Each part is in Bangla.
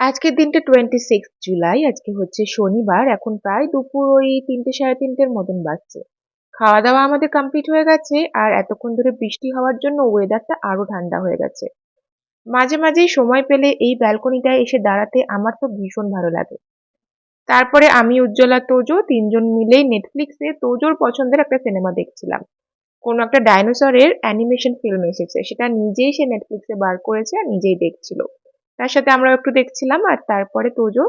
আজকের দিনটা টোয়েন্টি সিক্স জুলাই আজকে হচ্ছে শনিবার, এখন প্রায় দুপুর ওই তিনটে সাড়ে তিনটের মতন বাজছে। খাওয়া দাওয়া আমাদের কমপ্লিট হয়ে গেছে, আর এতক্ষণ ধরে বৃষ্টি হওয়ার জন্য ওয়েদারটা আরও ঠান্ডা হয়ে গেছে। মাঝে মাঝেই সময় পেলে এই ব্যালকনিটায় এসে দাঁড়াতে আমার তো ভীষণ ভালো লাগে। তারপরে আমি, উজ্জ্বলা, তোজো তিনজন মিলেই নেটফ্লিক্সে তোজোর পছন্দের একটা সিনেমা দেখছিলাম। কোনো একটা ডাইনোসরের অ্যানিমেশন ফিল্ম এসেছে, সেটা নিজেই সে নেটফ্লিক্সে বার করেছে আর নিজেই দেখছিল। তার সাথে আমরা একটু দেখছিলাম আর তারপরে তোজো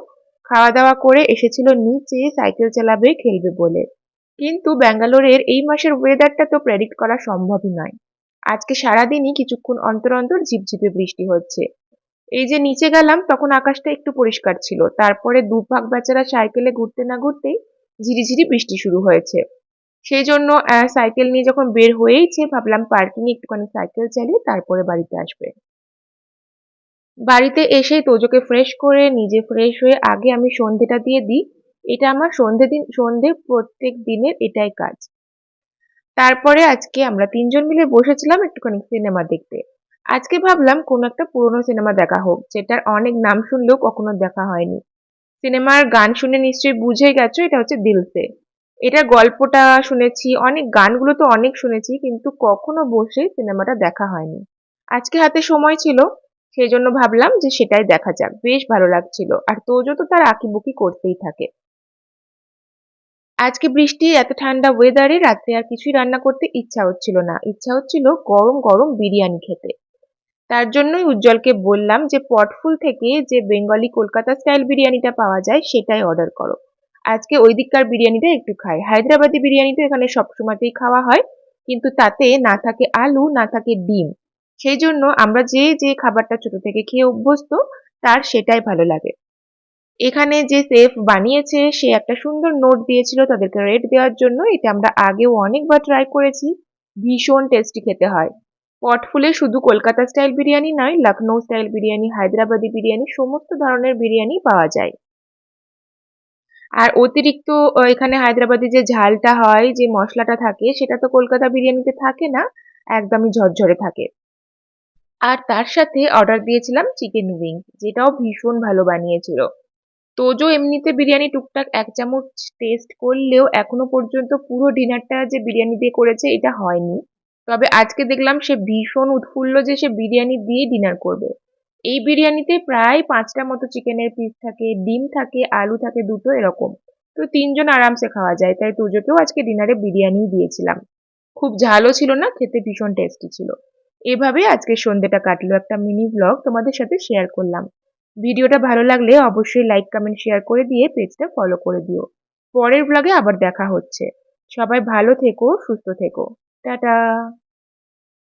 খাওয়া দাওয়া করে এসেছিল নিচে সাইকেল চালাবে, খেলবে বলে। কিন্তু ব্যাঙ্গালোরের এই মাসের ওয়েদারটা তো প্রেডিক্ট করা সম্ভবই নয়। আজকে সারাদিনই কিছুক্ষণ অন্তর অন্তর ঝিপঝিপে বৃষ্টি হচ্ছে। এই যে নিচে গেলাম, তখন আকাশটা একটু পরিষ্কার ছিল। তারপরে দুভাগ বেচারা সাইকেলে ঘুরতে না ঘুরতেই ঝিরিঝিরি বৃষ্টি শুরু হয়েছে। সেই জন্য সাইকেল নিয়ে যখন বের হয়েইছে, ভাবলাম পার্কিং একটুখানি সাইকেল চালিয়ে তারপরে বাড়িতে আসবে। বাড়িতে এসে তোজোকে ফ্রেশ করে, নিজে ফ্রেশ হয়ে আগে আমি সন্ধেটা দিয়ে দিই। এটা আমার সন্ধে দিন, সন্ধে প্রত্যেক দিনের এটাই কাজ। তারপরে আজকে আমরা তিনজন মিলে বসেছিলাম একটুখানি সিনেমা দেখতে। আজকে ভাবলাম কোনো একটা পুরনো সিনেমা দেখা হোক, যেটার অনেক নাম শুনলেও কখনো দেখা হয়নি। সিনেমার গান শুনে নিশ্চয়ই বুঝে গেছো, এটা হচ্ছে দিলসে। এটা গল্পটা শুনেছি, অনেক গানগুলো তো অনেক শুনেছি, কিন্তু কখনো বসে সিনেমাটা দেখা হয়নি। আজকে হাতে সময় ছিল সেই জন্য ভাবলাম যে সেটাই দেখা যাক। বেশ ভালো লাগছিল। আর তোজো তো তার আঁকিবুকি করতেই থাকে। আজকে বৃষ্টি, এত ঠান্ডা ওয়েদারে রাত্রে আর কিছুই রান্না করতে ইচ্ছা হচ্ছিল না। ইচ্ছা হচ্ছিল গরম গরম বিরিয়ানি খেতে। তার জন্যই উজ্জ্বলকে বললাম যে, পটফুল থেকে যে বেঙ্গলি কলকাতা স্টাইল বিরিয়ানিটা পাওয়া যায়, সেটাই অর্ডার করো। আজকে ওই দিককার বিরিয়ানিটা একটু খাই। হায়দ্রাবাদি বিরিয়ানি তো এখানে সবসময়তেই খাওয়া হয়। কিন্তু তাতে না থাকে আলু, না থাকে ডিম। সেই জন্য আমরা যে যে খাবারটা ছোট থেকে খেয়ে অভ্যস্ত, তার সেটাই ভালো লাগে। এখানে যে সেফ বানিয়েছে, সে একটা সুন্দর নোট দিয়েছিল তাদেরকে রেট দেওয়ার জন্য। এটা আমরা আগেও অনেকবার ট্রাই করেছি। ভীষণ টেস্টি খেতে হয়। পটফুলে শুধু কলকাতা স্টাইল বিরিয়ানি নয় লখনৌ স্টাইল বিরিয়ানি, হায়দ্রাবাদি বিরিয়ানি, সমস্ত ধরনের বিরিয়ানি পাওয়া যায়। আর অতিরিক্ত এখানে হায়দ্রাবাদি যে ঝালটা হয়, যে মশলাটা থাকে, সেটা তো কলকাতা বিরিয়ানিতে থাকে না, একদমই ঝরঝরে থাকে। আর তার সাথে অর্ডার দিয়েছিলাম চিকেন উইংস যেটাও ভীষণ ভালো বানিয়েছিল। তোজো এমনিতে বিরিয়ানি টুকটাক এক চামচ টেস্ট করলেও এখনও পর্যন্ত পুরো ডিনারটা যে বিরিয়ানি দিয়ে করেছে, এটা হয়নি। তবে আজকে দেখলাম সে ভীষণ উৎফুল্ল যে সে বিরিয়ানি দিয়ে ডিনার করবে। এই বিরিয়ানিতে প্রায় পাঁচটা মতো চিকেনের পিস থাকে, ডিম থাকে, আলু থাকে, দুটো এরকম। তো তিনজন আরামসে খাওয়া যায়, তাই তোজোকেও আজকে ডিনারে বিরিয়ানি দিয়েছিলাম। খুব ঝালও ছিল না, খেতে ভীষণ টেস্টি ছিল। এভাবে আজকে সন্ধ্যেটা কাটলো একটা মিনি ব্লগ তোমাদের সাথে শেয়ার করলাম। ভিডিওটা ভালো লাগলে অবশ্যই লাইক কমেন্ট শেয়ার করে দিয়ে পেজটা ফলো করে দিও। পরের ব্লগে আবার দেখা হচ্ছে। সবাই ভালো থেকো, সুস্থ থেকো। টাটা!